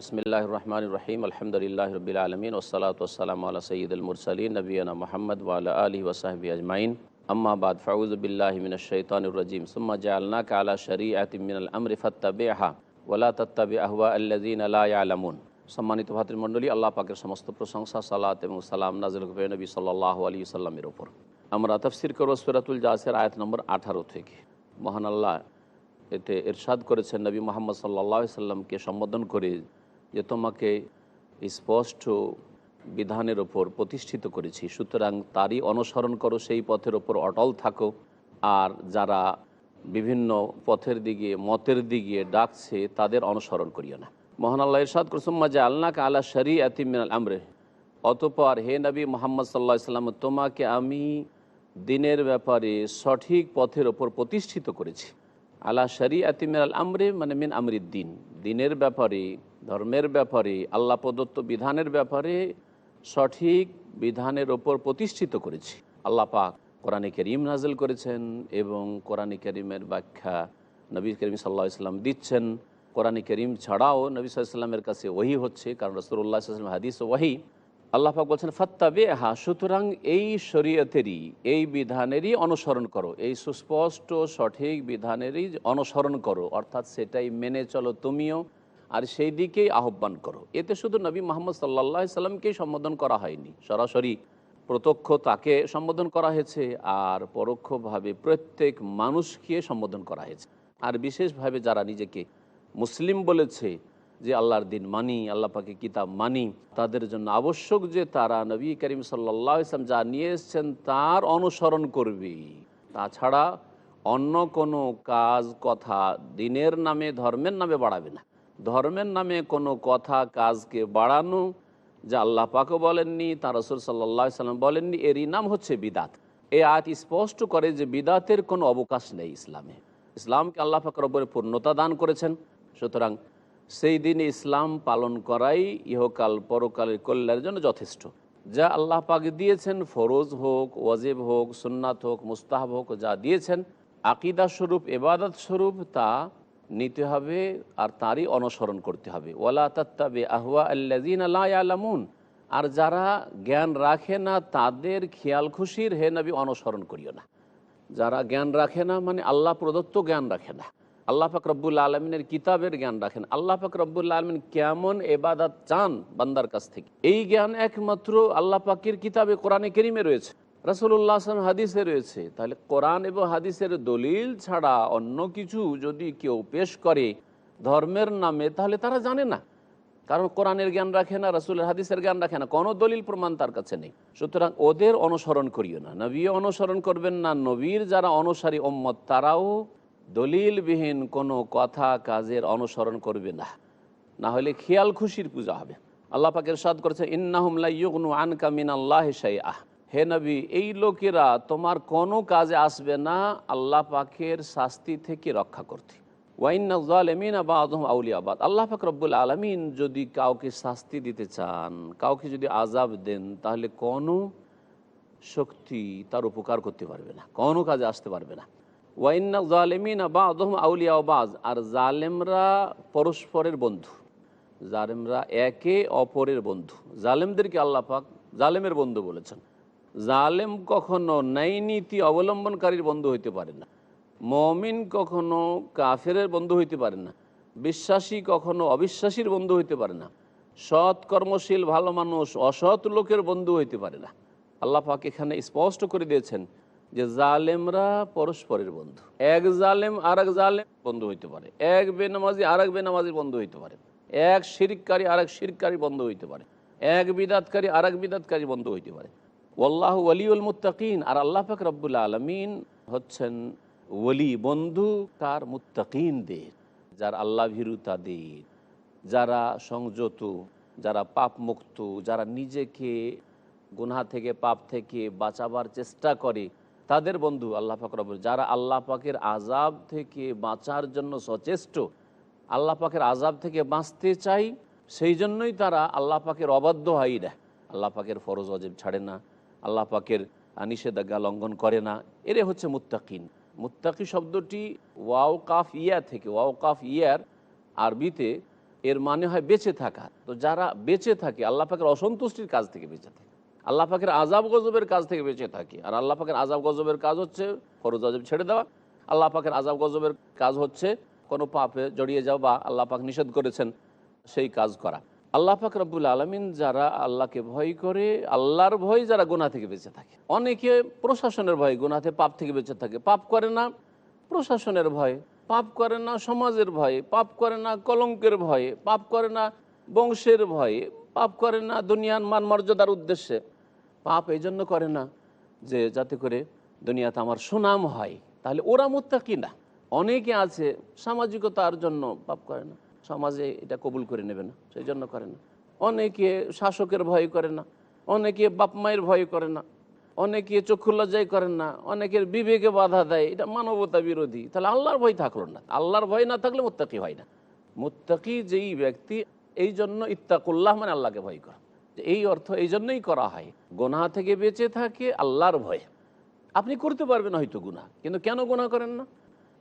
বিসমিল্লাহ রহমান রহিম আলহামদুলিল্লাহ রবিল আলমিন ওসালাত ওসালাম আল্লাহ সঈদ মুরসালিন নবীনা মোহাম্মদ ওয়ালা আলী ওসাহবি আজমাইন আম্মা বাদ ফাউজবিল্লাহ মিন শৈতানুর রাজিম সুম্মা জালনা কালা শরিয়াত মিনাল আমরি ফত্তাবেহা ওলা তত্তাবে আহওয়া আল্লাজিন আলা আলামুন সম্মানিত ভাতৃমণ্ডলী আল্লাহ পাকের সমস্ত প্রশংসা সালাত এবং সালাম নাজিল হুবে নবী সাল্লাহ আলী সাল্লামের ওপর আমরা তফসির করব সুরাতুল জাসের আয়াত নম্বর আঠারো থেকে মহান আল্লাহ এতে এরশাদ করেছেন নবী মোহাম্মদ সাল্লাহ সাল্লামকে সম্বোধন করে যে তোমাকে স্পষ্ট বিধানের ওপর প্রতিষ্ঠিত করেছি। সুতরাং তারই অনুসরণ করো, সেই পথের ওপর অটল থাকো। আর যারা বিভিন্ন পথের দিকে, মতের দিকে ডাকছে, তাদের অনুসরণ করিও না। মহান আল্লাহ ইরশাদ করসুম্মা যে আল্লাহ আলা শরী আতিমিনাল আমরে। অতপর হে নবী মোহাম্মদ সাল্লাহ সাল্লাম, তোমাকে আমি দিনের ব্যাপারে সঠিক পথের ওপর প্রতিষ্ঠিত করেছি। আলা শরী আতিমিনাল আমরে মানে মিন আমরিদ দিন দিনের ব্যাপারে ধর্মের ব্যাপারে, আল্লাহ প্রদত্ত বিধানের ব্যাপারে সঠিক বিধানের ওপর প্রতিষ্ঠিত করেছি। আল্লাহ পাক কোরআনে করিম নাজেল করেছেন এবং কোরআনে করিমের ব্যাখ্যা নবী করিম সাল্লাহ ইসলাম দিচ্ছেন। কোরআনে করিম ছাড়াও নবী সাল্লামের কাছে ওহি হচ্ছে, কারণ রসুল্লাহ হাদিস ওয়াহি আল্লাহ পাক বলছেন ফত্তাবে হা সুতরাং এই শরীয়তেরই, এই বিধানেরই অনুসরণ করো, এই সুস্পষ্ট সঠিক বিধানেরই অনুসরণ করো, অর্থাৎ সেটাই মেনে চলো তুমিও। আর সেই দিকেই আহ্বান করো। এতে শুধু নবী মোহাম্মদ সাল্লাহ সাল্লামকেই সম্বোধন করা হয়নি। সরাসরি প্রত্যক্ষ তাকে সম্বোধন করা হয়েছে আর পরোক্ষভাবে প্রত্যেক মানুষকে সম্বোধন করা হয়েছে। আর বিশেষভাবে যারা নিজেকে মুসলিম বলেছে যে আল্লাহর দিন মানি, আল্লাহ পাকে কিতাব মানি, তাদের জন্য আবশ্যক যে তারা নবী করিম সাল্লাহ ইসলাম যা নিয়ে এসছেন তার অনুসরণ করবে। তাছাড়া অন্য কোনো কাজ, কথা দিনের নামে, ধর্মের নামে বাড়াবে না। ধর্মের নামে কোনো কথা, কাজকে বাড়ানো যা আল্লাহ পাকও বলেননি তার রসুল সাল্লাহ সাল্লাম বলেননি, এরই নাম হচ্ছে বিদাত। এ আয়াত স্পষ্ট করে যে বিদাতের কোনো অবকাশ নেই ইসলামে। ইসলামকে আল্লাহ পাকের ওপরে পূর্ণতা দান করেছেন। সুতরাং সেই দিনে ইসলাম পালন করাই ইহকাল, পরকালের কল্যাণের জন্য যথেষ্ট। যা আল্লাহ পাক দিয়েছেন, ফরোজ হোক, ওয়াজিব হোক, সুন্নাত হোক, মুস্তাহাব হোক, যা দিয়েছেন, আকিদা স্বরূপ এবাদত স্বরূপ, তা নিতে হবে আর তারই অনুসরণ করতে হবে। ওলা তত্তাবে আহুয়া আল্লাজিন আলামুন আর যারা জ্ঞান রাখে না, তাদের খেয়াল খুশির হে নবী অনুসরণ করিও না। যারা জ্ঞান রাখে না মানে আল্লাহ প্রদত্ত জ্ঞান রাখে না। আল্লাহ পাক রব্বুল আলমিনের কিতাবের জ্ঞান রাখেন। আল্লাহ পাক রব্বুল আলমিন কেমন এবাদাত চান বান্দার কাছ থেকে? এই জ্ঞান একমাত্র আল্লাহ পাকের কিতাবে, কোরআনে কেরিমে রয়েছে। রাসুল্লাহ হাদিসে রয়েছে, তাহলে কোরআন এবং হাদিসের দলিল ছাড়া অন্য কিছু যদি কেউ পেশ করে ধর্মের নামে, তাহলে তারা জানে না। কারণ কোরআনের জ্ঞান রাখে না, রাসুলের হাদিসের জ্ঞান রাখে না, কোনো দলিল প্রমাণ তার কাছে নেই। সুতরাং ওদের অনুসরণ করিও না। নবীও অনুসরণ করবেন না, নবীর যারা অনুসারী ওম্মত তারাও দলিলবিহীন কোনো কথা কাজের অনুসরণ করবে না। না হলে খেয়াল খুশির পূজা হবে। আল্লাহ পাকের সাদ করেছে ইন্নাহুমলা ইউগনু আনকা মিন আল্লাহ আহ হে নবী, এই লোকেরা তোমার কোনো কাজে আসবে না, আল্লাহ পাকের শাস্তি থেকে রক্ষা করতে। ওয়াইনাজমিন আবাদ আউলিয়াবাদ আল্লাহ পাক রব্বুল আলমিন যদি কাউকে শাস্তি দিতে চান, কাউকে যদি আজাব দেন, তাহলে কোনো শক্তি তার উপকার করতে পারবে না, কোনো কাজে আসতে পারবে না। ওয়াইন্না জালেমিন আবাদহম আউলিয়া বাজ আর জালেমরা পরস্পরের বন্ধু, জালেমরা একে অপরের বন্ধু। জালেমদেরকে আল্লাহ পাক জালেমের বন্ধু বলেছেন। জালেম কখনো ন্যায় নীতি অবলম্বনকারীর বন্ধু হইতে পারে না। মমিন কখনো কাফেরের বন্ধু হইতে পারে না। বিশ্বাসী কখনো অবিশ্বাসীর বন্ধু হইতে পারে না। সৎ, কর্মশীল, ভালো মানুষ, অসৎ লোকের বন্ধু হইতে পারে না। আল্লাহ পাক এখানে স্পষ্ট করে দিয়েছেন যে জালেমরা পরস্পরের বন্ধু। এক জালেম আর এক জালেম বন্ধু হইতে পারে। এক বেনামাজি আর এক বেনামাজির বন্ধু হইতে পারে। এক শিরিককারী আর এক শিরকারী বন্ধু হইতে পারে। এক বিদাতকারী আর এক বিদাতকারী বন্ধু হইতে পারে। ওল্লাহ ওলিউল মুত্তাকিন। আর আল্লাহ পাক রব্বুল আলমিন হচ্ছেন ওলি বন্ধু কার মুত্তাকিনদের। যার আল্লাহ ভীরু তাদের যারা সংযত, যারা পাপ মুক্ত যারা নিজেকে গুনহা থেকে, পাপ থেকে বাঁচাবার চেষ্টা করে, তাদের বন্ধু আল্লাহ পাক রব যারা আল্লাহ পাকের আজাব থেকে বাঁচার জন্য সচেষ্ট, আল্লাহ পাকের আজাব থেকে বাঁচতে চাই, সেই জন্যই তারা আল্লাহ পাকের অবাধ্য হয় না আল্লাহ পাকের ফরজ অজেব ছাড়ে না। আল্লাহ পাকের নিষেধাজ্ঞা লঙ্ঘন করে না। এরে হচ্ছে মুত্তাকিন। মুত্তাকি শব্দটি ওয়াও কাফ ইয়া থেকে, ওয়াও কাফ ইয়ার আরবিতে এর মানে হয় বেঁচে থাকা। তো যারা বেঁচে থাকে, আল্লাহ পাকের অসন্তুষ্টির কাজ থেকে বেঁচে থাকে। আল্লাহ পাকের আজাব গজবের কাজ থেকে বেঁচে থাকে। আর আল্লাহ পাকের আজাব গজবের কাজ হচ্ছে ফরজ আজব ছেড়ে দেওয়া। আল্লাহ পাকের আজাব গজবের কাজ হচ্ছে কোনো পাপে জড়িয়ে যাওয়া বা আল্লাহ পাক নিষেধ করেছেন সেই কাজ করা। আল্লাহ পাক রব্বুল আলমিন যারা আল্লাহকে ভয় করে, আল্লাহর ভয় যারা গোনা থেকে বেঁচে থাকে। অনেকে প্রশাসনের ভয় গোনাতে পাপ থেকে বেঁচে থাকে। পাপ করে না, প্রশাসনের ভয়ে। পাপ করে না, সমাজের ভয়ে। পাপ করে না, কলঙ্কের ভয়ে। পাপ করে না, বংশের ভয়ে। পাপ করে না, দুনিয়ার মান মর্যাদার উদ্দেশ্যে। পাপ এই জন্য করে না যে যাতে করে দুনিয়াতে আমার সুনাম হয়। তাহলে ওরা মুত্তাকি না। অনেকে আছে, সামাজিকতার জন্য পাপ করে না। সমাজে এটা কবুল করে নেবে না সেই জন্য করে না। অনেকে শাসকের ভয় করে না, অনেকে বাপ মায়ের ভয় করে না, অনেকে চক্ষু লজ্জাই করেন না, অনেকের বিবেকে বাধা দেয়, এটা মানবতা বিরোধী। তাহলে আল্লাহর ভয় থাকল না। আল্লাহর ভয় না থাকলে মোত্তাকি হয় না। মোত্তাকি যেই ব্যক্তি, এই জন্য ইত্তাকুল্লাহ মানে আল্লাহকে ভয় করা। এই অর্থ এই জন্যই করা হয়। গোনা থেকে বেঁচে থাকে আল্লাহর ভয়। আপনি করতে পারবেন হয়তো গুনাহ, কিন্তু কেন গুনাহ করেন না?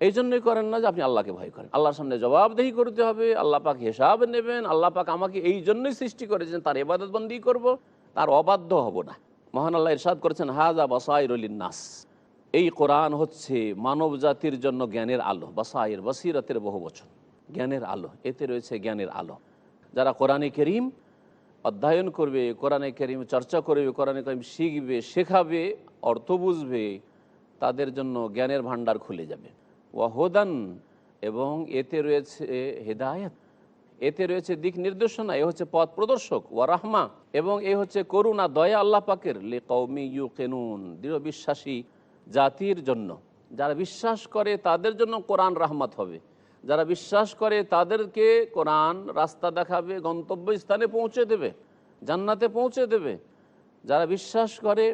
এই জন্যই করেন না যে আপনি আল্লাহকে ভয় করেন। আল্লাহর সামনে জবাবদেহি করতে হবে, আল্লাহ পাক হিসাব নেবেন, আল্লাহ পাক আমাকে এই জন্যই সৃষ্টি করেছেন, তার এবাদতবন্দি করব, তার অবাধ্য হব না। মহান আল্লাহ ইরশাদ করেছেন হাজা বাসাইরুলিন নাস এই কোরআন হচ্ছে মানব জাতির জন্য জ্ঞানের আলো বাসাইর বসিরতের বহু বচন। জ্ঞানের আলো, এতে রয়েছে জ্ঞানের আলো। যারা কোরআনে করিম অধ্যয়ন করবে, কোরআনে করিম চর্চা করবে, কোরআনে করিম শিখবে, শেখাবে, অর্থ বুঝবে, তাদের জন্য জ্ঞানের ভাণ্ডার খুলে যাবে। ওয়াহদান, এবং এতে রয়েছে হেদায়ত, এতে রয়েছে দিক নির্দেশনা, এ হচ্ছে পথ প্রদর্শক, ওয়া রাহমা, এবং এ হচ্ছে করুণা, দয়া আল্লাহ পাকের লে কৌমি ইউ কেনুন দৃঢ় বিশ্বাসী জাতির জন্য। যারা বিশ্বাস করে তাদের জন্য কোরআন রাহমাত হবে। যারা বিশ্বাস করে তাদেরকে কোরআন রাস্তা দেখাবে গন্তব্য স্থানে পৌঁছে দেবে, জান্নাতে পৌঁছে দেবে। যারা বিশ্বাস করে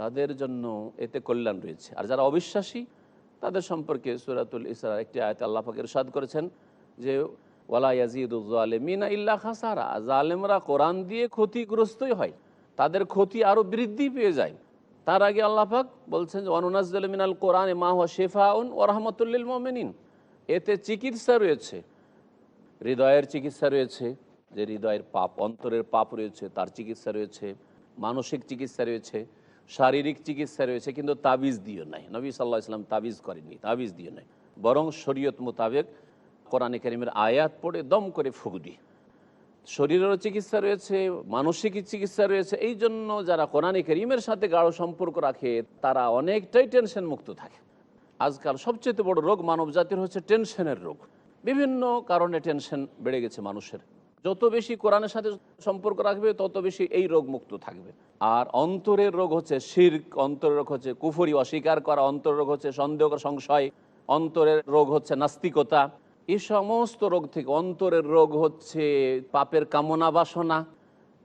তাদের জন্য এতে কল্যাণ রয়েছে। আর যারা অবিশ্বাসী তাদের সম্পর্কে সুরাতুল ইসরার একটি আয়তে আল্লাহ পাক ইরশাদ করেছেন যে, ওয়ালা ইল্লা খাসারা জালেমরা কোরআন দিয়ে ক্ষতিগ্রস্তই হয়, তাদের ক্ষতি আরও বৃদ্ধি পেয়ে যায়। তার আগে আল্লাহ পাক বলছেন যে অনুনাজল মিনাল কোরআন মা হুয়া শেফাউন ও রহমতুল্লিল মোমেনিন এতে চিকিৎসা রয়েছে, হৃদয়ের চিকিৎসা রয়েছে, যে হৃদয়ের পাপ, অন্তরের পাপ রয়েছে, তার চিকিৎসা রয়েছে, মানসিক চিকিৎসা রয়েছে শারীরিক চিকিৎসা রয়েছে, কিন্তু তাবিজ দিও নাই। নবী সাল্লাহ ইসলাম তাবিজ করেননি, তাবিজ দিও নাই। বরং শরীয়ত মোতাবেক কোরআনে কারিমের আয়াত পড়ে দম করে ফুক দিয়ে শরীরেরও চিকিৎসা রয়েছে মানসিক চিকিৎসা রয়েছে এই জন্য যারা কোরআনে করিমের সাথে গাঢ় সম্পর্ক রাখে, তারা অনেকটাই টেনশন মুক্ত থাকে। আজকাল সবচেয়ে বড় রোগ মানব জাতির হচ্ছে টেনশনের রোগ। বিভিন্ন কারণে টেনশন বেড়ে গেছে মানুষের। যত বেশি কোরআনের সাথে সম্পর্ক রাখবে, তত বেশি এই রোগ মুক্ত থাকবে। আর অন্তরের রোগ হচ্ছে শির্ক, অন্তরের রোগ হচ্ছে কুফরি, অস্বীকার করা, অন্তরের রোগ হচ্ছে সন্দেহ, সংশয়, অন্তরের রোগ হচ্ছে নাস্তিকতা। এই সমস্ত রোগ থেকে অন্তরের রোগ হচ্ছে পাপের কামনা বাসনা।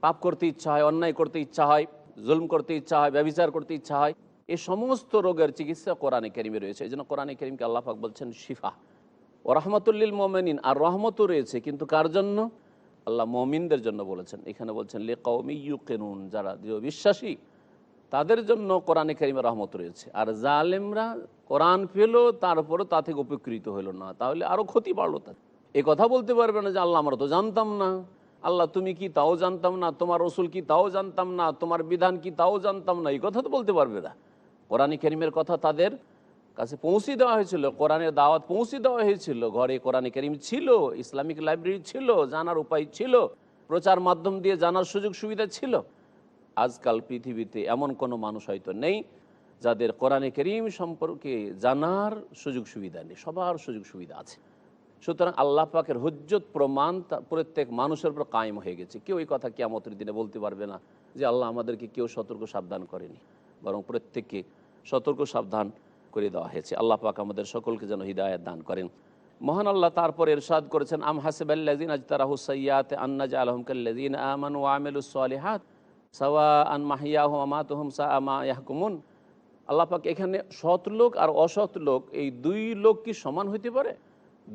পাপ করতে ইচ্ছা হয়, অন্যায় করতে ইচ্ছা হয়, জুলম করতে ইচ্ছা হয় ব্যবচার করতে ইচ্ছা হয় এই সমস্ত রোগের চিকিৎসা কোরআনে কেরিমে রয়েছে। এই জন্য কোরআনে কেরিমকে আল্লাহ পাক বলছেন শিফা। ও রহমতুল্লিল মোমেনিন, আর রহমতও রয়েছে, কিন্তু কার জন্য? আল্লাহ মমিনদের জন্য বলেছেন, এখানে বলছেন লে কৌমি ইউ কেনুন যারা দৃঢ় বিশ্বাসী, তাদের জন্য কোরআনে কারিমে রহমত রয়েছে। আর জালেমরা কোরআন পেল তারপরও তা থেকে উপকৃত হলো না। তাহলে আরও ক্ষতি বাড়লো তার। এ কথা বলতে পারবে না যে, আল্লাহ, আমরা তো জানতাম না। আল্লাহ, তুমি কি তাও জানতাম না? তোমার রসুল কি তাও জানতাম না? তোমার বিধান কি তাও জানতাম না? এই কথা তো বলতে পারবে না। কোরআন করিমের কথা তাদের কাছে পৌঁছে দেওয়া হয়েছিল, কোরআনের দাওয়াত পৌঁছে দেওয়া হয়েছিল, ঘরে কোরআনে করিম ছিল, ইসলামিক লাইব্রেরি ছিল, জানার উপায় ছিল, প্রচার মাধ্যম দিয়ে জানার সুযোগ সুবিধা ছিল। আজকাল পৃথিবীতে এমন কোনো মানুষ হয়তো নেই যাদের কোরআনে করিম সম্পর্কে জানার সুযোগ সুবিধা নেই, সবার সুযোগ সুবিধা আছে। সুতরাং আল্লাহ পাকের হুজ্জত প্রমাণ প্রত্যেক মানুষের উপর কায়েম হয়ে গেছে। কেউ এই কথা কিয়ামতের দিনে বলতে পারবে না যে আল্লাহ আমাদেরকে কেউ সতর্ক সাবধান করেনি। বরং প্রত্যেককে সতর্ক সাবধান করে দেওয়া হয়েছে। আল্লাহ পাক আমাদের সকলকে যেন হৃদায়ত দান করেন। মহান আল্লাহ তারপর এরশাদ করেছেন, আম হাসিবাল্লাজিন আজতারাহু সৈয়াত আন্নাজ আলহমকাল্লাজিন আমান ও আমেলুস সালিহাত সাওয়া আন মাহিয়াহুম আমাতুহুম সা আমা ইয়াহকুমুন। আল্লাহ এখানে সৎ লোক আর অসৎ লোক, এই দুই লোক কি সমান হইতে পারে?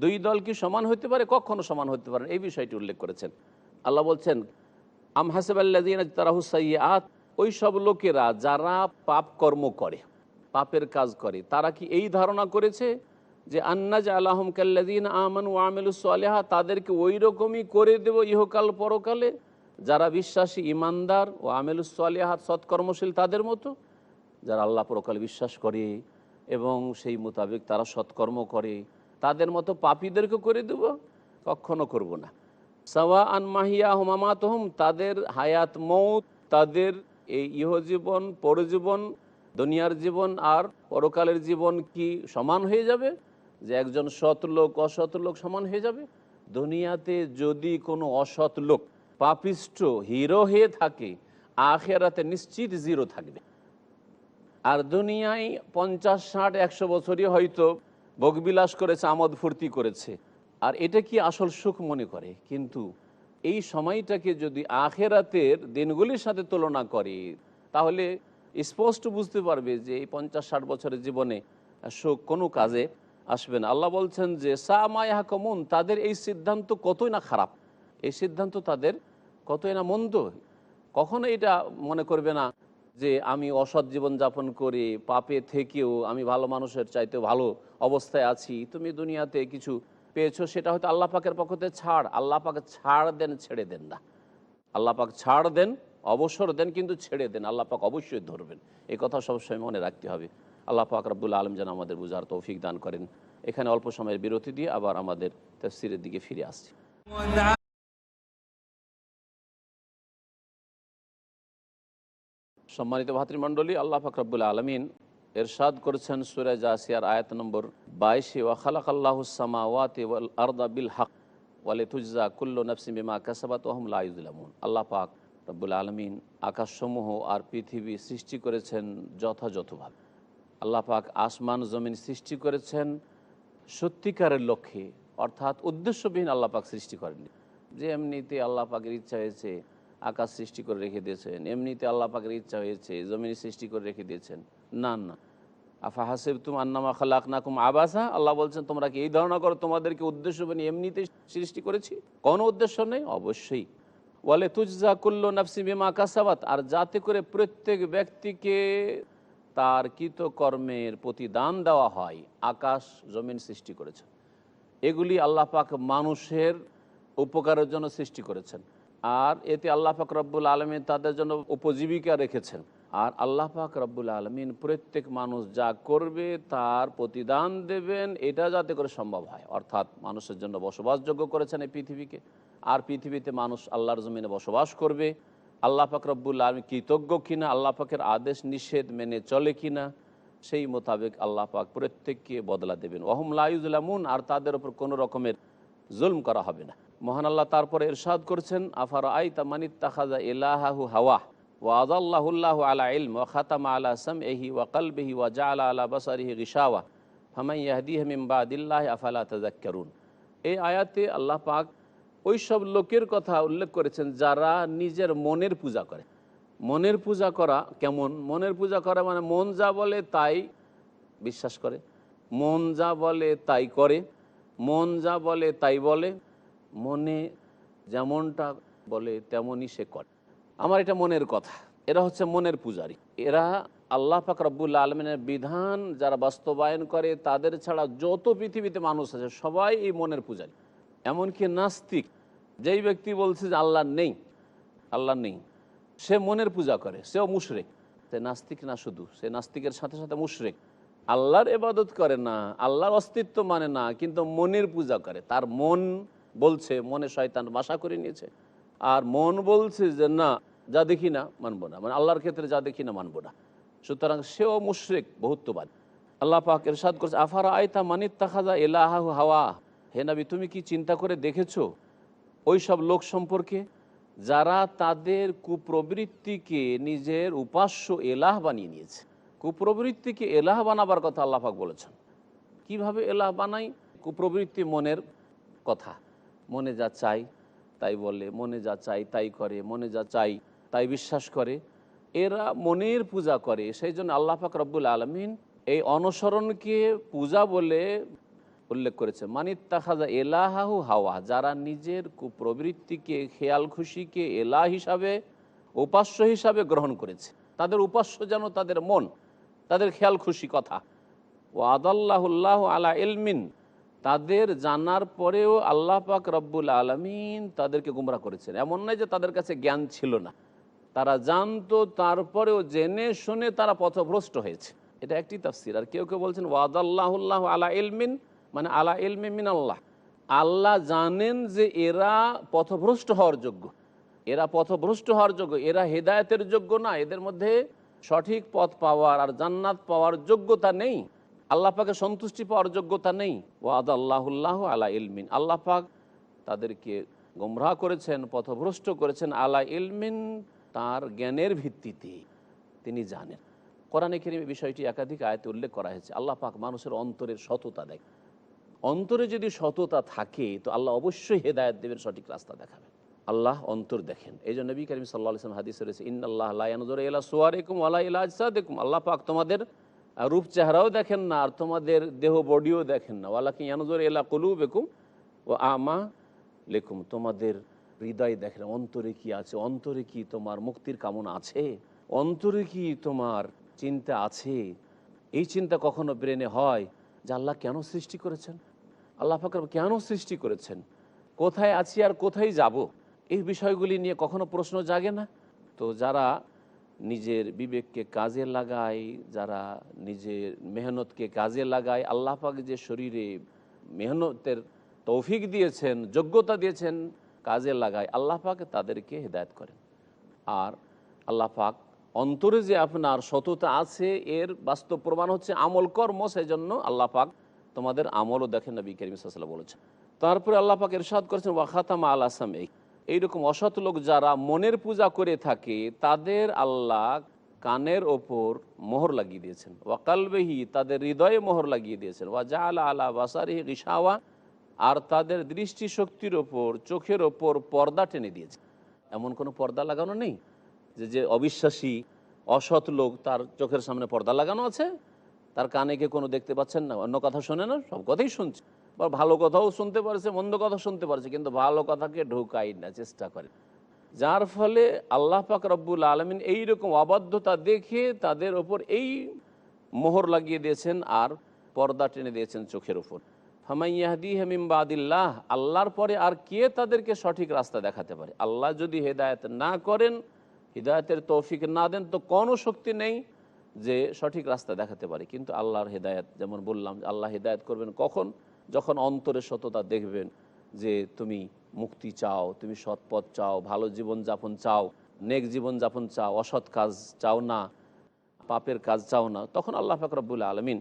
দুই দল কি সমান হইতে পারে? কখনো সমান হতে পারে এই বিষয়টি উল্লেখ করেছেন। আল্লাহ বলছেন, আম হাসিবাল্লাজিন আজতারাহু সৈয়াত ওই সব লোকেরা যারা পাপ কর্ম করে পাপের কাজ করে। তারা কি এই ধারণা করেছে যে আন্নাজ আল্লাহম কাল্লাদিন আমান ও আমেলুসালেহা তাদেরকে ওই রকমই করে দেব ইহকাল পরকালে? যারা বিশ্বাসী ইমানদার ও আমেলুসালেহাত সৎকর্মশীল তাদের মতো? যারা আল্লাহ পরকাল বিশ্বাস করে এবং সেই মোতাবেক তারা সৎকর্ম করে, তাদের মতো পাপীদেরকে করে দেব? কখনো করব না। সাওয়া আন মাহিয়া হুমামাত হুম তাদের হায়াত মৌত তাদের এই ইহজীবন, পরজীবন দুনিয়ার জীবন আর পরকালের জীবন কি সমান হয়ে যাবে? যে একজন সৎ লোক, অসৎ লোক সমান হয়ে যাবে? দুনিয়াতে যদি কোনো অসৎ লোক পাপিষ্ট হিরো হয়ে থাকে, আখেরাতে নিশ্চিত জিরো থাকবে। আর দুনিয়ায় পঞ্চাশ, ষাট, একশো বছরই হয়তো ভোগবিলাস করেছে, আমোদ ফুর্তি করেছে। আর এটা কি আসল সুখ মনে করে? কিন্তু এই সময়টাকে যদি আখেরাতের দিনগুলির সাথে তুলনা করে, তাহলে স্পষ্ট বুঝতে পারবে যে এই পঞ্চাশ ষাট বছরের জীবনে সুখ কোনো কাজে আসবে না। আল্লাহ বলছেন যে সা মায়াহা কমন তাদের এই সিদ্ধান্ত কতই না খারাপ? এই সিদ্ধান্ত তাদের কতই না মন্দ? কখনো এটা মনে করবে না যে, আমি অসৎ জীবন যাপন করি পাপে থেকেও আমি ভালো মানুষের চাইতে ভালো অবস্থায় আছি। তুমি দুনিয়াতে কিছু পেয়েছ, সেটা হয়তো আল্লাহ পাকের পক্ষতে ছাড়। আল্লাহ পাক ছাড় দেন, ছেড়ে দেন না। আল্লাহ পাক ছাড় দেন অবসর দেন, কিন্তু ছেড়ে দেন। আল্লাহ পাক অবশ্যই ধরবেন। এই কথা সবসময় মনে রাখতে হবে। আল্লাহ পাক রব্বুল আলম যেন আমাদের বুঝার তৌফিক দান করেন। এখানে অল্প সময়ের বিরতি দিয়ে আবার আমাদের তফসিরের দিকে ফিরে আসছি। সম্মানিত ভাতৃমণ্ডলী, আল্লাহ ফাকরাবুল আলমিন এরশাদ করেছেন সুরে জাসিয়ার আয়াত নম্বর বাইশে ওয়াখালাক আল্লাহুসামা ওয়াতে আরদা বিল হক ওয়ালে তুজা কুল্ল নফসি বিমা কাসাবাত আল্লাহ পাক রব্বুল আলমিন আকাশসমূহ আর পৃথিবী সৃষ্টি করেছেন যথাযথভাবে। আল্লাহ পাক আসমান জমিন সৃষ্টি করেছেন সত্যিকারের লক্ষ্যে, অর্থাৎ উদ্দেশ্যবিহীন আল্লাহ পাক সৃষ্টি করেননি। যে এমনিতে আল্লাহ পাকের ইচ্ছা হয়েছে আকাশ সৃষ্টি করে রেখে দিয়েছেন, এমনিতে আল্লাহ পাকের ইচ্ছা হয়েছে জমিন সৃষ্টি করে রেখে দিয়েছেন, না না। আফা হাসিব তুম আন্নামা খালাক নাকুম আবাসা? আল্লাহ বলছেন, তোমরা কি এই ধারণা করো তোমাদেরকে উদ্দেশ্য এমনিতে সৃষ্টি করেছি? কোনো উদ্দেশ্য নেই? অবশ্যই। ওয়ালে তুজা কুল্ল নাফসি বিমা কাসাবাত, আর যাতে করে প্রত্যেক ব্যক্তিকে তার কৃতকর্মের প্রতিদান দেওয়া হয়, আকাশ জমিন সৃষ্টি করেছেন। এগুলি আল্লাহ পাক মানুষের উপকারের জন্য সৃষ্টি করেছেন। আর এতে আল্লাহ পাক রব্বুল আলমিন তাদের জন্য উপজীবিকা রেখেছেন। আর আল্লাহ পাক রব্বুল আলমিন প্রত্যেক মানুষ যা করবে তার প্রতিদান দেবেন, এটা যাতে করে সম্ভব হয়। অর্থাৎ মানুষের জন্য বসবাসযোগ্য করেছেন এই পৃথিবীকে। আর পৃথিবীতে মানুষ আল্লাহর জমিনে বসবাস করবে। আল্লাহ পাক রব্বুল আলমী কৃতজ্ঞ কিনা? আল্লাহ পাকের আদেশ নিষেধ মেনে চলে কিনা? সেই মোতাবেক আল্লাহ পাক প্রত্যেককে বদলা দেবেন। ওহম লাইজুলামুন আর তাদের উপর কোনো রকমের জুলম করা হবে না। মহান আল্লাহ তারপরে এরশাদ করছেন আফার আই তামানিত তাখাজা ইলাহাহু হাওয়া? ওয়াদাল্লাহুল্লাহ আলা ইলম, ওয়া খাতামা আলা সাম এহি ওয়া কলবিহি ওয়া জাআলা আলা বাসারিহি গিশাওয়া। ফামাই ইয়াহদিহি মিন বাদিল্লাহ আফালা তাযাক্কারুন। এই আয়াতে আল্লাহ পাক ওই সব লোকের কথা উল্লেখ করেছেন যারা নিজের মনের পূজা করে। মনের পূজা করা কেমন? মনের পূজা করা মানে মন যা বলে তাই বিশ্বাস করে। মন যা বলে তাই করে। মন যা বলে তাই বলে। মনে যেমনটা বলে তেমনই সে করে। আমার এটা মনের কথা। এরা হচ্ছে মনের পূজারী। এরা আল্লাহ পাক রব্বুল আলমিনের বিধান যারা বাস্তবায়ন করে, তাদের ছাড়া যত পৃথিবীতে মানুষ আছে, সবাই এই মনের পূজারী। এমনকি নাস্তিক যেই ব্যক্তি বলছে যে আল্লাহ নেই আল্লাহ নেই, সে মনের পূজা করে, সেও মুশরেক। সে নাস্তিক না শুধু, সে নাস্তিকের সাথে সাথে মুশরেক। আল্লাহর এবাদত করে না, আল্লাহর অস্তিত্ব মানে না, কিন্তু মনের পূজা করে। তার মন বলছে, মনে শয়তান বাসা করে নিয়েছে। আর মন বলছে যে না, যা দেখি না মানবো না। মানে আল্লাহর ক্ষেত্রে যা দেখি না মানবো না। সুতরাং সেও মুশরেক, বহুত্ববাদ। আল্লাহ পাক এরশাদ করছে আফারা আয়তা মানিত তাখাজা এলাহু হাওয়া? হে নবী, তুমি কি চিন্তা করে দেখেছ ওই সব লোক সম্পর্কে যারা তাদের কুপ্রবৃত্তিকে নিজের উপাস্য এলাহ বানিয়ে নিয়েছে। কুপ্রবৃত্তিকে এলাহ বানাবার কথা আল্লাহাক বলেছেন। কীভাবে এলাহ বানাই? কুপ্রবৃত্তি মনের কথা। মনে যা চাই তাই বলে, মনে যা চাই তাই করে, মনে যা চাই তাই বিশ্বাস করে। এরা মনের পূজা করে, সেই জন্য আল্লাহ পাক রব্বুল আলমিন এই অনুসরণকে পূজা বলে উল্লেখ করেছে মানিত্তাখাজা এলাহাহু হাওয়া যারা নিজের কুপ্রবৃত্তিকে, খেয়াল খুশিকে এলা হিসাবে, উপাস্য হিসাবে গ্রহণ করেছে। তাদের উপাস্য যেন তাদের মন, তাদের খেয়াল খুশি কথা। ও আদাল্লাহুল্লাহ আলা ইলমিন তাদের জানার পরেও আল্লাহ পাক রব্বুল আলমিন তাদেরকে গুমরা করেছেন। এমন নয় যে তাদের কাছে জ্ঞান ছিল না। তারা জানতো, তারপরেও জেনে শুনে তারা পথভ্রষ্ট হয়েছে। এটা একটি তাফসির। আর কেউ কেউ বলছেন ওয়াদাল্লাহুল্লাহ আলা ইলমিন মানে আলা ইলমি মিন আল্লাহ আল্লাহ জানেন যে এরা পথভ্রষ্ট হওয়ার যোগ্য। এরা পথভ্রষ্ট হওয়ার যোগ্য। এরা হেদায়তের যোগ্য না। এদের মধ্যে সঠিক পথ পাওয়ার আর জান্নাত পাওয়ার যোগ্যতা নেই। আল্লাহ পাকে সন্তুষ্টি পাওয়ার যোগ্যতা নেই। ওয়াদ আল্লাহুল্লাহ আলা ইলমিন। আল্লাহ পাক তাদেরকে গোমরাহ করেছেন, পথভ্রষ্ট করেছেন আলা ইলমিন তার জ্ঞানের ভিত্তিতে। তিনি জানেন। কোরআনে কেরিমে বিষয়টি একাধিক আয়তে উল্লেখ করা হয়েছে। আল্লাহ পাক মানুষের অন্তরের সততা দেখ। অন্তরে যদি সততা থাকে, তো আল্লাহ অবশ্যই হেদায়ত দেবেন, সঠিক রাস্তা দেখাবেন। আল্লাহ অন্তর দেখেন। এই জন্য নবী করিম সাল্লাহ ইসলাম হাদিস রয়েছে ইন্নআল্লাহ লাইনজর এলা সোয়ারেকুম আল্লাহ ইলা দেখুম আল্লাহ পাক তোমাদের রূপ চেহারাও দেখেন না, আর তোমাদের দেহ বডিও দেখেন না। ওয়ালাকি ইয়ানজর এলা কলু বেকুম ও আমা লেকুম তোমাদের হৃদয় দেখেন, অন্তরে কি আছে? অন্তরে কি তোমার মুক্তির কামনা আছে? অন্তরে কি তোমার চিন্তা আছে? এই চিন্তা কখনো ব্রেনে হয়? যে আল্লাহ কেন সৃষ্টি করেছেন? আল্লাহ ফাকর কেন সৃষ্টি করেছেন? কোথায় আছি আর কোথায় যাব? এই বিষয়গুলি নিয়ে কখনো প্রশ্ন জাগে না? তো যারা নিজের বিবেককে কাজে লাগায়, যারা নিজের মেহনতকে কাজে লাগায়, আল্লাহ পাক যে শরীরে মেহনতের তৌফিক দিয়েছেন, যোগ্যতা দিয়েছেন, কাজে লাগায়, আল্লাহ পাক তাদেরকে হেদায়ত করেন। আর আল্লাহ পাক অন্তরে যে আপনার সততা আছে, এর বাস্তব প্রমাণ হচ্ছে আমল কর্ম সেই জন্য আল্লাহ পাক তোমাদের আমলও দেখেন নবী করিম সাল্লাহ বলেছেন। তারপরে আল্লাহ পাক এরশাদ করেছেন ওয়াখাতামা আল আসাম এইরকম অসৎ লোক যারা মনের পূজা করে থাকে, তাদের আল্লাহ কানের ওপর মোহর লাগিয়ে দিয়েছেন। ওয়াকালবেহি তাদের হৃদয়ে মোহর লাগিয়ে দিয়েছেন। ওয়া জা আলা আলা বাসারিহি রিসাওয়া আর তাদের দৃষ্টিশক্তির ওপর, চোখের ওপর পর্দা টেনে দিয়েছে এমন কোনো পর্দা লাগানো নেই? যে যে অবিশ্বাসী, অসৎ লোক তার চোখের সামনে পর্দা লাগানো আছে, তার কানে কে কোনো দেখতে পাচ্ছেন না, অন্য কথা শোনে না, সব কথাই শুনছে। বা ভালো কথাও শুনতে পারছে, মন্দ কথা শুনতে পারছে, কিন্তু ভালো কথাকে ঢোকাই না, চেষ্টা করে। যার ফলে আল্লাহ পাক রব্বুল আলমিন এইরকম অবাধ্যতা দেখে তাদের ওপর এই মোহর লাগিয়ে দিয়েছেন আর পর্দা টেনে দিয়েছেন চোখের ওপর। হামাইয়াহদি হেমিম বাদিল্লাহ, আল্লাহর পরে আর কে তাদেরকে সঠিক রাস্তা দেখাতে পারে? আল্লাহ যদি হেদায়ত না করেন হৃদায়তের তৌফিক না দেন তো কোনো শক্তি নেই যে সঠিক রাস্তা দেখাতে পারে। কিন্তু আল্লাহর হেদায়ত, যেমন বললাম আল্লাহ হেদায়ত করবেন কখন? যখন অন্তরের সততা দেখবেন যে তুমি মুক্তি চাও, তুমি সৎ পথ চাও, ভালো জীবনযাপন চাও, নেক জীবনযাপন চাও, অসৎ কাজ চাও না, পাপের কাজ চাও না, তখন আল্লাহ ফাকরাবুল আলমিন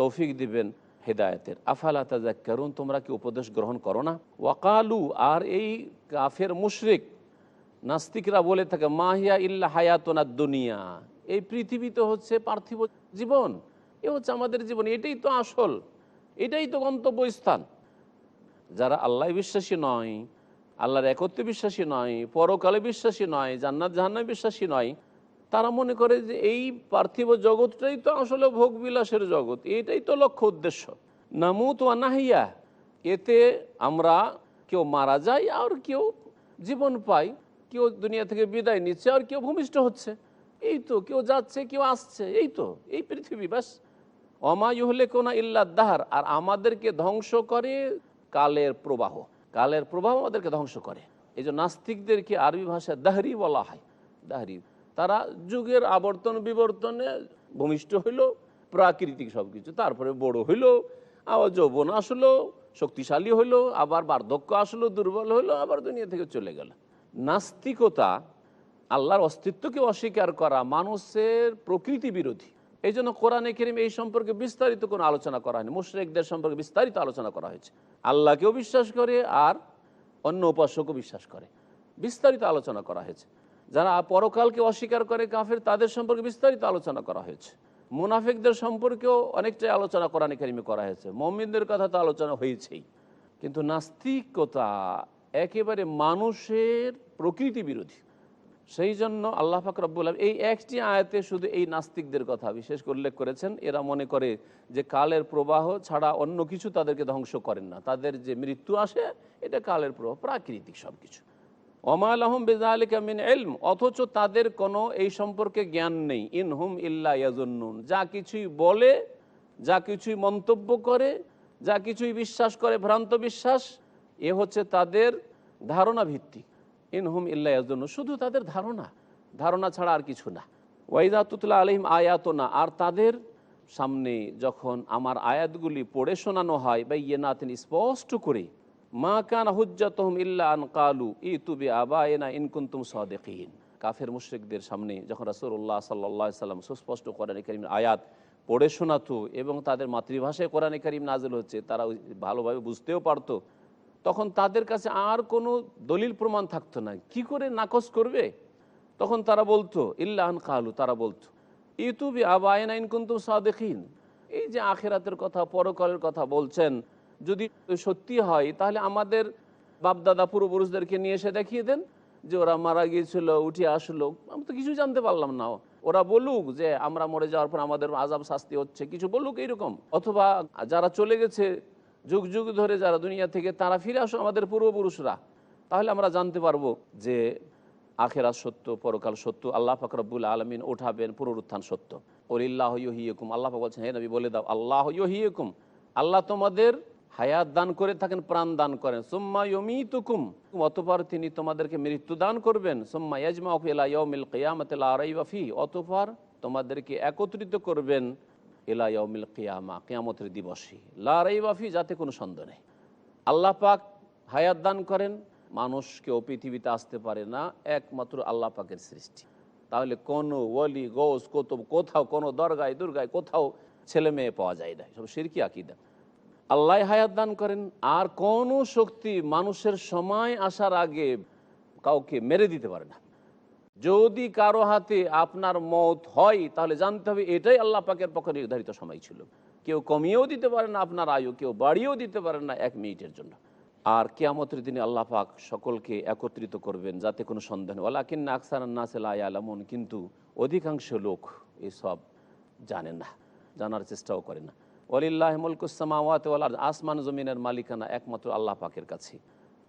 তৌফিক দিবেন হেদায়তের। আফালা তাজাক্কারুন তোমরা কি উপদেশ গ্রহণ করো না? ওয়াকালু আর এই কাফের মুশরিক নাস্তিকরা বলে থাকে, মাহিয়া ইল্লা হায়াতনা দুনিয়া এই পৃথিবী তো হচ্ছে পার্থিব জীবন, এ হচ্ছে আমাদের জীবন, এটাই তো আসল, এটাই তো গন্তব্যস্থান। যারা আল্লাহ বিশ্বাসী নয়, আল্লাহর একত্রে বিশ্বাসী নয়, পরকালে বিশ্বাসী নয়, জান্নাত জাহান্নায় বিশ্বাসী নয়, তারা মনে করে যে এই পার্থিব জগৎটাই তো আসলে ভোগ বিলাসের জগৎ, এটাই তো লক্ষ্য উদ্দেশ্য। নামুত নাহিয়া, এতে আমরা কেউ মারা যাই আর কেউ জীবন পাই কেউ দুনিয়া থেকে বিদায় নিচ্ছে আর কেউ ভূমিষ্ঠ হচ্ছে। এই তো কেউ যাচ্ছে, কেউ আসছে, এই তো, এই পৃথিবী, ব্যাস। অমায়ুহলে কোনা ইল্লা দাহার আর আমাদেরকে ধ্বংস করে কালের প্রবাহ। কালের প্রবাহ আমাদেরকে ধ্বংস করে। এই যে নাস্তিকদেরকে আরবি ভাষায় দাহরি বলা হয়, দাহরি। তারা যুগের আবর্তন বিবর্তনে ভূমিষ্ঠ হইল, প্রাকৃতিক সব কিছু তারপরে বড় হইল, আবার যৌবন আসলো, শক্তিশালী হইল, আবার বার্ধক্য আসলো, দুর্বল হইল, আবার দুনিয়া থেকে চলে গেল। নাস্তিকতা আল্লাহর অস্তিত্বকে অস্বীকার করা মানুষের প্রকৃতি বিরোধী। এই জন্য কোরআনে কেরিম এই সম্পর্কে বিস্তারিত কোনো আলোচনা করা হয়নি। মুশরেকদের সম্পর্কে বিস্তারিত আলোচনা করা হয়েছে। আল্লাহকেও বিশ্বাস করে আর অন্য উপাস্যকেও বিশ্বাস করে। বিস্তারিত আলোচনা করা হয়েছে। যারা পরকালকে অস্বীকার করে কাফের, তাদের সম্পর্কে বিস্তারিত আলোচনা করা হয়েছে। মুনাফিকদের সম্পর্কেও অনেকটাই আলোচনা কোরআনে কারিমে করা হয়েছে। মমিনদের কথা তো আলোচনা হয়েছেই। কিন্তু নাস্তিকতা একেবারে মানুষের প্রকৃতি বিরোধী। সেই জন্য আল্লাহ ফাকরাবুল এই একটি আয়াতে শুধু এই নাস্তিকদের কথা বিশেষ করে উল্লেখ করেছেন। এরা মনে করে যে কালের প্রবাহ ছাড়া অন্য কিছু তাদেরকে ধ্বংস করেন না। তাদের যে মৃত্যু আসে, এটা কালের প্রবাহ, প্রাকৃতিক সব কিছু অমাল আহম বেজালিকা মিন এলম অথচ তাদের কোনো এই সম্পর্কে জ্ঞান নেই। ইন হুম ইল্লা ইয়াজুন্নুন, যা কিছুই বলে, যা কিছুই মন্তব্য করে, যা কিছুই বিশ্বাস করে, ভ্রান্ত বিশ্বাস এ হচ্ছে তাদের ধারণা ভিত্তিক। ইনহুম ইল্লাহ শুধু তাদের ধারণা ধারণা ছাড়া আর কিছু না। ওয়াইদাতুল্লাহ আলহিম আয়াত না আর তাদের সামনে যখন আমার আয়াতগুলি পড়ে শোনানো হয় বা ইয়ে না তিনি স্পষ্ট করে, মা কান হুজ্জাতহম ইল্লা আন কালু ই তুবি আবায়না ইনকুন্তুম সদেকিন। কাফের মুশ্রিকদের সামনে যখন রাসুল্লাহ সাল্লাহ সাল্লাম সুস্পষ্ট কোরআন করিম আয়াত পড়ে শোনাতো এবং তাদের মাতৃভাষায় কোরআন করিম নাজল হচ্ছে, তারা ভালোভাবে বুঝতেও পারতো তখন তাদের কাছে আর কোনো দলিল প্রমাণ থাকতো না। কি করে নাকচ করবে? তখন তারা বলতো ইল্লাহন কালু তারা বলতো ইউতুবি আবায়ন আইন কুন্তুম সাদেকিন এই যে আখেরাতের কথা, পরকালের কথা বলছেন, যদি সত্যি হয়, তাহলে আমাদের বাপদাদা পূর্বপুরুষদেরকে নিয়ে এসে দেখিয়ে দেন যে ওরা মারা গিয়েছিল, উঠে আসলো। আমি তো কিছু জানতে পারলাম না। ওরা বলুক যে আমরা মরে যাওয়ার পর আমাদের আজাব শাস্তি হচ্ছে, কিছু বলুক এইরকম। অথবা যারা চলে গেছে যুগ যুগ ধরে যারা দুনিয়া থেকে তারা ফিরে আসো আমাদের পূর্বপুরুষরা, তাহলে আমরা জানতে পারব যে আখেরা সত্য, পরকাল সত্য, আল্লাহ ফাকরবুল আলমিন ওঠাবেন পুনরুত্থান সত্য। ওলিল্লাহ ইহিয়কুম আল্লাহ বলছেন, হে নবী, বলে দাও, আল্লাহ ইহিয়কুম আল্লাহ তোমাদের হায়াত দান করে থাকেন, প্রাণ দান করেন। সুম্মা ইয়মিতুকুম অতপর তিনি তোমাদেরকে মৃত্যু দান করবেন। সুম্মা ইয়াজমা ইলা ইয়াউমিল কিয়ামতি, লা রাইবা ফি অতপর তোমাদেরকে একত্রিত করবেন ইলা ইয়াউমিল কিয়ামা, কেয়ামতের দিবসে লা রাইবা ফি, যাতে কোনো সন্দেহ নেই। আল্লাহ পাক হায়াত দান করেন মানুষ কেউ পৃথিবীতে আসতে পারে না, একমাত্র আল্লাহ পাকের সৃষ্টি। তাহলে কোনো ওলি গোস কোতব, কোথাও, কোনো দরগায়, দুর্গায়, কোথাও ছেলে মেয়ে পাওয়া যায় না। সব সিরকি আকিদা। আল্লাহ হায়াত দান করেন, আর কোনো শক্তি মানুষের সময় আসার আগে কাউকে মেরে দিতে পারে না। যদি কারও হাতে আপনার মত হয়, তাহলে জানতে হবে এটাই আল্লাহ পাকের পক্ষে নির্ধারিত সময় ছিল। কেউ কমিয়েও দিতে পারে না আপনার আয়ু, কেউ বাড়িয়েও দিতে পারে না এক মিনিটের জন্য। আর কেয়ামতের দিনে আল্লাহ পাক সকলকে একত্রিত করবেন যাতে কোনো সন্দেহ নেই। ওলা কিন্না আকসার নাসেল আলামুন কিন্তু অধিকাংশ লোক এসব জানে না, জানার চেষ্টাও করে না। ওলিল্লাহ মুলকুসামাওয়াত আসমান জমিনের মালিকানা একমাত্র আল্লাহ পাকের কাছে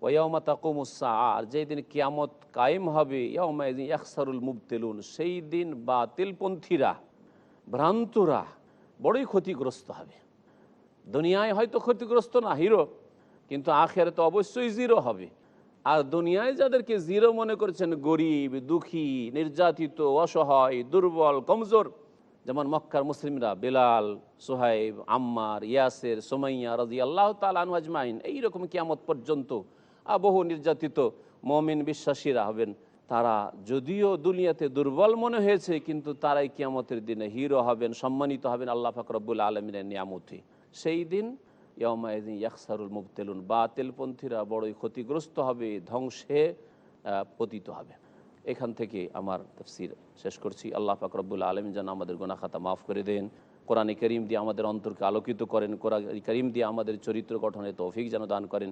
ওয়াউমা তাকুমুসা আর যেই দিন কিয়ামত কায়েম হবে ইয়াউমাইদিন ইয়াকসারুল মুবতেলুন, সেই দিন বাতিলপন্থীরা, ভ্রান্তরা বড়ই ক্ষতিগ্রস্ত হবে। দুনিয়ায় হয়তো ক্ষতিগ্রস্ত না, হিরো, কিন্তু আখের তো অবশ্যই জিরো হবে। আর দুনিয়ায় যাদেরকে জিরো মনে করেছেন, গরিব, দুঃখী, নির্যাতিত, অসহায়, দুর্বল, কমজোর, যেমন মক্কার মুসলিমরা বেলাল, সোহাইব, আম্মার, ইয়াসের, সোমাইয়া রাজি আল্লাহ তালু আজমাইন, এইরকম কিয়ামত পর্যন্ত বহু নির্যাতিত মমিন বিশ্বাসীরা হবেন। তারা যদিও দুনিয়াতে দুর্বল মনে হয়েছে, কিন্তু তারাই কিয়ামতের দিনে হিরো হবেন, সম্মানিত হবেন আল্লাহ ফাকরবুল আলমিনের নিয়ামতি সেই দিন ইয়মায়দিন ইয়াকসারুল মুবতেলুন, বাতিলপন্থীরা বড়ই ক্ষতিগ্রস্ত হবে, ধ্বংসে পতিত হবে। এখান থেকে আমার তফসির শেষ করছি। আল্লাহ ফাকরবুল আলম যেন আমাদের গোনাখাতা মাফ করে দেন। কোরআনে করিম দিয়ে আমাদের অন্তরকে আলোকিত করেন, কোরআন করিম দিয়ে আমাদের চরিত্র গঠনে তৌফিক যেন দান করেন।